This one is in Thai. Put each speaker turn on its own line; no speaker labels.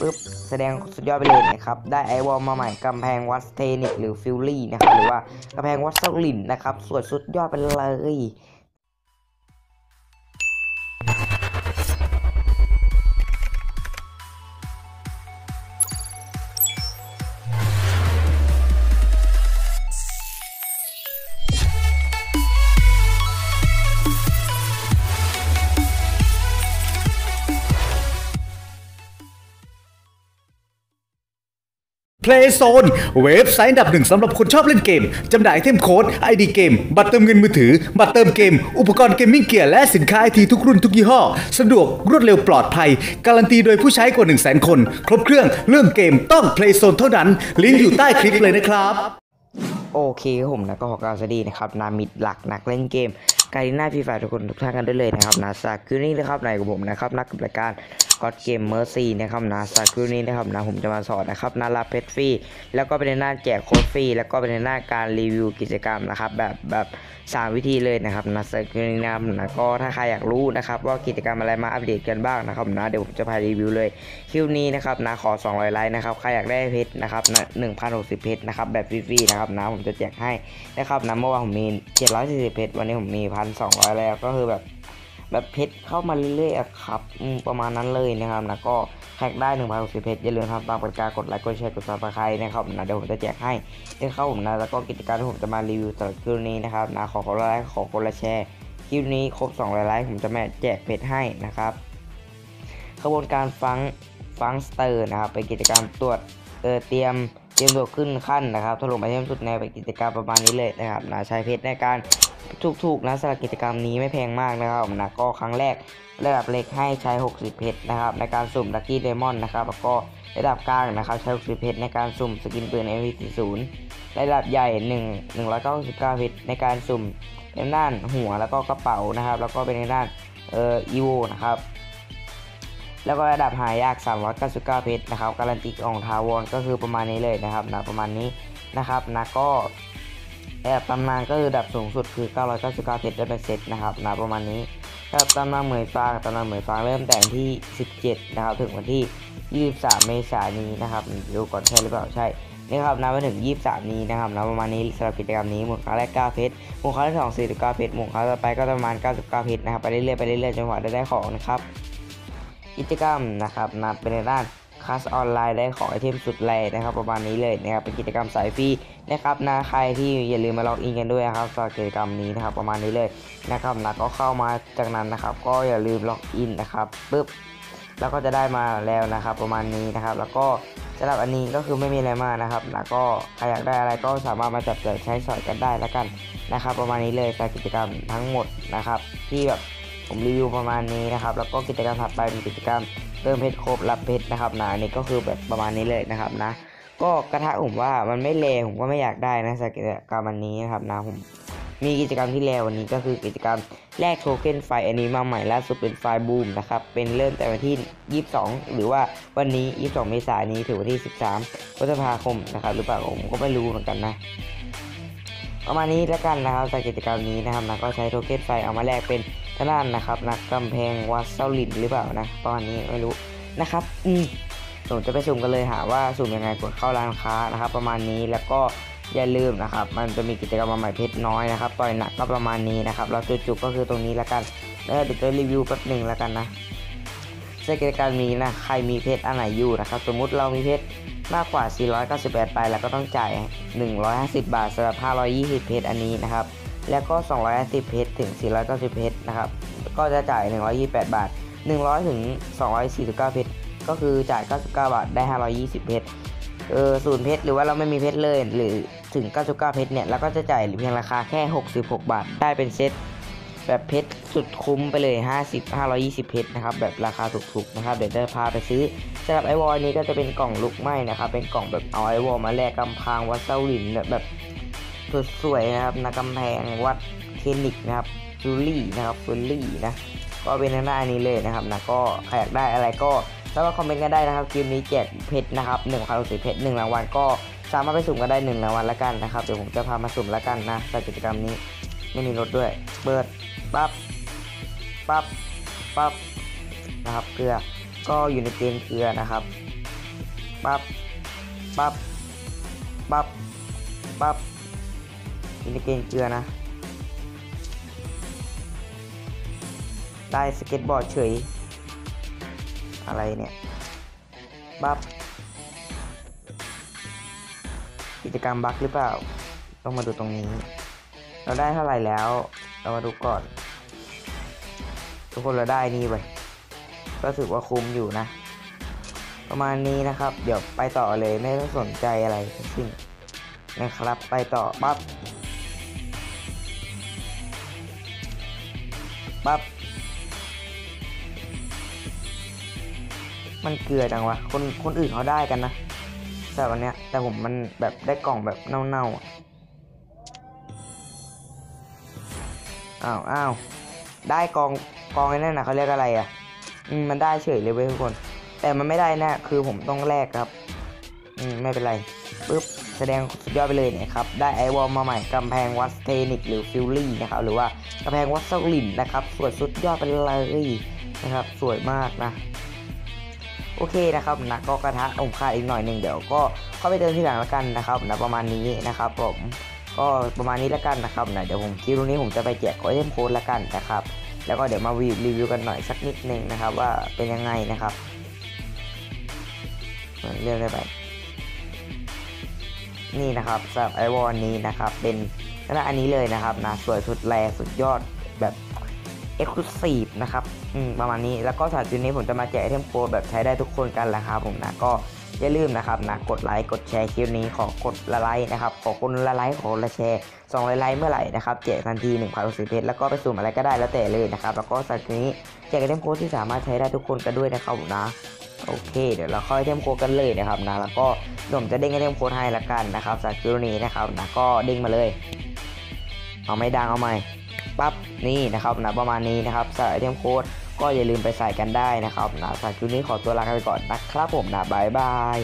ปุ๊บแสดงสุดยอดไปเลยนะครับ ได้ไอวอลมาใหม่กำแพงวัดเทนิกหรือฟิลลี่นะครับ หรือว่ากำแพงวัดเซาลินนะครับสวยสุดยอดไปเลย
Playzone เว็บไซต์อันดับหนึ่งสำหรับคนชอบเล่นเกม จำหน่ายไอเทมโค้ด ID เกม บัตรเติมเงินมือถือ บัตรเติมเกม อุปกรณ์เกมมิ่งเกียร์และสินค้าไอทีทุกรุ่นทุกยี่ห้อ สะดวกรวดเร็วปลอดภัย การันตีโดยผู้ใช้กว่า 1 0 0 0 0 0 คน ครบเครื่องเรื่องเกมต้อง Playzone เท่านั้น ลิงก์อยู่ใต้คลิปเลยนะครับ
โอเคผมนะก็ขอกล่าวสวัสดีนะครับนามิดหลักนักเล่นเกมการีน่าพีฟายทุกคนทุกท่านกันด้วยเลยนะครับนาซาคือนี่นะครับนายกับผมนะครับนักกับรายการ ก็เกมเมอร์ซีนะครับนาซาคือนี่นะครับนะผมจะมาสอนนะครับนาลาเพชรฟรีแล้วก็เป็นในหน้าแจกโค้ดฟรีแล้วก็เป็นในหน้าการรีวิวกิจกรรมนะครับแบบแบบสามวิธีเลยนะครับนาซาคือนี่นะครับนะก็ถ้าใครอยากรู้นะครับว่ากิจกรรมอะไรมาอัปเดตกันบ้างนะครับนะเดี๋ยวผมจะพารีวิวเลยคลิปนี้นะครับนะขอ 200 ไลค์นะครับใครอยากได้เพชรนะครับนะ1,060 เพชรนะครับแบบฟรีๆนะครับนะผมจะแจกให้นะครับนะเมื่อวานผมมี740เพชรวันนี้ผมมี 1,200 แล้วก็คือแบบ แบบเพชรเข้ามาเรื่อยๆครับประมาณนั้นเลยนะครับนะก็แพ็กได้1,060เพชรอย่าลืมทำตามกติกากดไลค์กดแชร์กดซับสไครต์นะครับนะเดี๋ยวผมจะแจกให้ได้เข้าผมนะแล้วก็กิจกรรมที่ผมจะมารีวิวสำหรับคลิปนี้นะครับนะขอคนละไลค์ขอคนละแชร์คลิปนี้ครบ200ไลค์ผมจะแม่แจกเพชรให้นะครับขบวนการฟังฟังสเตอร์นะครับเป็นกิจกรรมตรวจเออเตรียมเตรียมตัวขึ้นขั้นนะครับถล่มไอเทมสุดแนวเป็นกิจกรรมประมาณนี้เลยนะครับนะใช้เพชรในการ ถูกๆนะสำหรับกิจกรรมนี้ไม่แพงมากนะครับนะก็ครั้งแรกระดับเล็กให้ใช้ 60 เพชรนะครับในการสุ่มลัคกี้เดมอนนะครับแล้วก็ระดับกลางนะครับใช้ 60 เพชรในการสุ่มสกินปืน M40 ระดับใหญ่ 1 199 เพชรในการสุ่มในด้านหัวแล้วก็กระเป๋านะครับ แล้วก็เป็นในด้านเอ่ออีโวนะครับแล้วก็ระดับหายาก 399 เพชรนะครับ การันตีของทาวอนก็คือประมาณนี้เลยนะครับนะประมาณนี้นะครับนะก็ ระดับตำนานก็คือระดับสูงสุดคือ 999เพชรได้เป็นเซตนะครับนะประมาณนี้ระดับตำนานเหมยฟางตำนานเหมยฟางเริ่มแต่วันที่ 17 นะครับ ถึงวันที่ 23 เมษายนนี้นะครับดูก่อนใช่หรือเปล่าใช่นี่ครับนับไปถึง 23 นี้นะครับนะประมาณนี้สำหรับกิจกรรมนี้หมุนครั้งแรก9เพชรหมุนครั้งที่2 49เพชรหมุนครั้งต่อไปก็ประมาณ 99เพชรนะครับไปเรื่อยๆไปเรื่อยๆจนกว่าจะได้ของนะครับกิจกรรมนะครับนับเป็นในด้าน คลาสออนไลน์ได้ของไอเทมสุดแรงนะครับ ประมาณนี้เลยนะครับเป็นกิจกรรมสายฟรีนะครับนะใครที่อย่าลืมมาล็อกอินกันด้วยนะครับสำหรับกิจกรรมนี้นะครับประมาณนี้เลยนะครับนะก็เข้ามาจากนั้นนะครับ ก็อย่าลืมล็อกอินนะครับปุ๊บแล้วก็จะได้มาแล้วนะครับ ประมาณนี้นะครับ แล้วก็สำหรับอันนี้ก็คือไม่มีอะไรมากนะครับนะก็ใครอยากได้อะไรก็สามารถมาจับจ่ายใช้สอยกันได้แล้วกันนะครับ ประมาณนี้เลยการกิจกรรมทั้งหมดนะครับ ที่แบบผมรีวิวประมาณนี้นะครับ แล้วก็กิจกรรมถัดไปเป็นกิจกรรม เติมเพชรครบรับเพชรนะครับนะอันนี้ก็คือแบบประมาณนี้เลยนะครับนะ ก็กระทะผมว่ามันไม่เลวผมก็ไม่อยากได้นะสกิจกรรมอันนี้นะครับนะผมมีกิจกรรมที่เลววันนี้ก็คือกิจกรรมแลกโทเค็นไฟอันนี้มาใหม่ล่าสุดเป็นไฟบูมนะครับ เป็นเริ่มแต่วันที่ 22 หรือว่าวันนี้ 22 เมษายนนี้ถึงวันที่ 13พฤษภาคมนะครับหรือเปล่าผมก็ไม่รู้เหมือนกันนะประมาณนี้แล้วกันนะครับสำหรับกิจกรรมนี้นะครับนะก็ใช้โทเค็นไฟเอามาแลกเป็น ทางด้านนะครับนักกำแพงวัดเซาลินหรือเปล่านะประมาณนี้ไม่รู้นะครับ อืมผมจะไปสุ่มกันเลยหาว่าสุ่มยังไงกดเข้าร้านค้านะครับ ประมาณนี้แล้วก็อย่าลืมนะครับ มันจะมีกิจกรรมใหม่เพชรน้อยนะครับต่อยหนักก็ประมาณนี้นะครับเราจุดๆก็คือตรงนี้แล้วกันแล้วเดี๋ยวจะรีวิวแป๊บหนึ่งแล้วกันนะในกิจกรรมนี้นะใครมีเพชรอันไหนอยู่นะครับ สมมุติเรามีเพชรมากกว่า 498 ไปแล้วก็ต้องจ่าย 150 บาทสำหรับ 520 เพชรอันนี้นะครับ แล้วก็ 250 เพชรถึง 490 เพชรนะครับ ก็จะจ่าย 128 บาท 100 ถึง 249 เพชร ก็คือจ่าย 99 บาท ได้ 520 เพชร เออศูนย์เพชร หรือว่าเราไม่มีเพชรเลย หรือถึง 99 เพชร เนี่ย เราก็จะจ่ายเพียงราคาแค่ 66 บาท ได้เป็นเซตแบบเพชรสุดคุ้มไปเลย 50 520 เพชรนะครับ แบบราคาถูกๆนะครับ เดี๋ยวจะพาไปซื้อสำหรับไอวอลนี้ก็จะเป็นกล่องลุกไหม้นะครับ เป็นกล่องแบบเอาไอวอลมาแลกกำพางวัดเซาหลินแบบ สวยนะครับนะกำแพงวัดเคนิกนะครับจูลี่นะครับฟูลี่นะก็เป็นหน้านี้เลยนะครับนะก็ใครอยากได้อะไรก็สามารถคอมเมนต์กันได้นะครับคลิปนี้แจกเพชรนะครับหนึ่งพันสิเพชรหนึ่งรางวัลก็สามารถไปสุ่มกันได้หนึ่งรางวัลละกันนะครับเดี๋ยวผมจะพามาสุ่มละกันนะสำหรับกิจกรรมนี้ไม่มีรถด้วย เปิดปั๊บปั๊บปั๊บนะครับเกลือก็อยู่ในเกณฑ์เกลือนะครับปั๊บปั๊บปั๊บปั๊บ อินเกนเกลือนะ ได้สเก็ตบอร์ดเฉย อะไรเนี่ย บัฟกิจกรรมบัคหรือเปล่า ต้องมาดูตรงนี้ เราได้เท่าไหร่แล้ว เรามาดูก่อน ทุกคนเราได้นี่ไปก็ถือว่าคุ้มอยู่นะ ประมาณนี้นะครับ เดี๋ยวไปต่อเลยไม่ต้องสนใจอะไรทั้งสิ้นนะครับ ไปต่อปั๊บ ปั๊บ มันเกลือจังวะ คนคนอื่นเขาได้กันนะ แต่วันเนี้ย แต่ผมมันแบบได้กล่องแบบเน่าๆอะอ้าวอ้าวได้กองกองไอ้นั่นนะเขาเรียกอะไรอะอืมมันได้เฉยเลยเว้ยทุกคน แต่มันไม่ได้นะ คือผมต้องแลกครับ อืม ไม่เป็นไรปึ๊บ แสดงสุดยอดไปเลยเนี่ยครับ ได้ไอวอลมาใหม่กำแพงวัดสเทนิกหรือฟิลลี่นะครับ หรือว่ากำแพงวัดเซาลินนะครับ สวยสุดยอดไปเลยนะครับ สวยมากนะ โอเคนะครับนะก็กระทะองค่าอีกหน่อยหนึ่งเดี๋ยวก็เข้าไปเติมที่หลังแล้วกันนะครับนะประมาณนี้นะครับผมก็ประมาณนี้แล้วกันนะครับนะเดี๋ยวผมคลิปตรงนี้ผมจะไปแจกคอเทมโค้ดแล้วกันนะครับ แล้วก็เดี๋ยวมารีวิวกันหน่อยสักนิดนึงนะครับ ว่าเป็นยังไงนะครับเรื่องได้ไป นี่นะครับสำหรับไอวอนนี้นะครับ เป็นแล้วอันนี้เลยนะครับนะสวยสุดแลสุดยอดแบบเอ็กซ์คลูซีฟนะครับอืมประมาณนี้แล้วก็สำหรับจุดนี้ผมจะมาแจกไอเทมโค้ดแบบใช้ได้ทุกคนกันแหละครับผมนะก็อย่าลืมนะครับนะกดไลค์กดแชร์คลิปนี้ขอกดละไลค์นะครับขอคนละไลค์ขอละแชร์สองไลค์เมื่อไหร่นะครับแจกทันที1 0 0 0เพชรแล้วก็ไปสุ่มอะไรก็ได้แล้วแต่เลยนะครับแล้วก็สำหรับจุดนี้แจกไอเทมโค้ดที่สามารถใช้ได้ทุกคนกันด้วยนะครับผมนะ โอเค เดี๋ยวเราเข้าไอเทมโค้ดกันเลยนะครับนะแล้วก็ผมจะเด้งไอเทมโค้ดให้ละกันนะครับสำหรับจุดนี้นะครับนะก็เด้งมาเลย เอาไม่ดังเอาใหม่ปั๊บนี่นะครับนะประมาณนี้นะครับใส่ไอเทมโค้ดก็อย่าลืมไปใส่กันได้นะครับนะสำหรับคลิปนี้ขอตัวลาไปก่อนนะครับผมนะบายบาย